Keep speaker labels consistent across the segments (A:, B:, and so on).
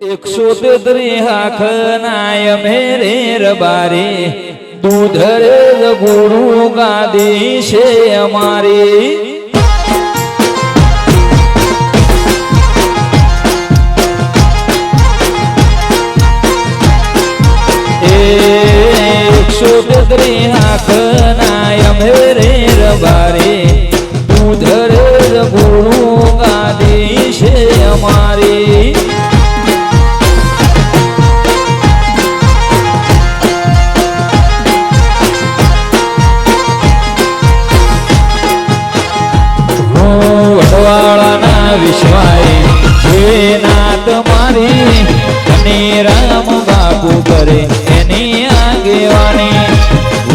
A: એકસો તેત્રી હાખ નાય મેરે રબારે દૂધ રે ગુરુ ગાદી છે અમારી એકસો તેત્રી હાખ હું વડવાળાના વિશ્વાય. જે નાત મારી, અને રામ બાપુ કરે એની આગેવાની.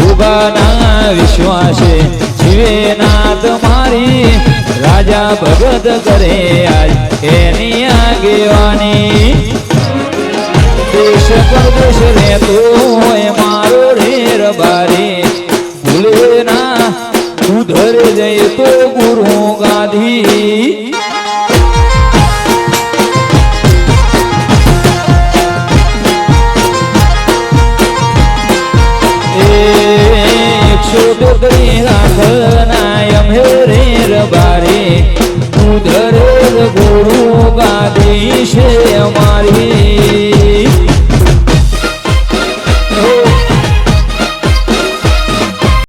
A: ઉગાના વિશ્વાસે જીવે નાત મારી, રાજા ભગત કરે આજ એની આગેવાની. દેશ પરદેશ રહેતો હોય મારો રેર બારી ભૂલે ના ઉધર જઈ તો ગુરુ એકસો ડોગરી રાખનાય રે રબારી ઉધર ગુરુ ગાદી છે અમારી.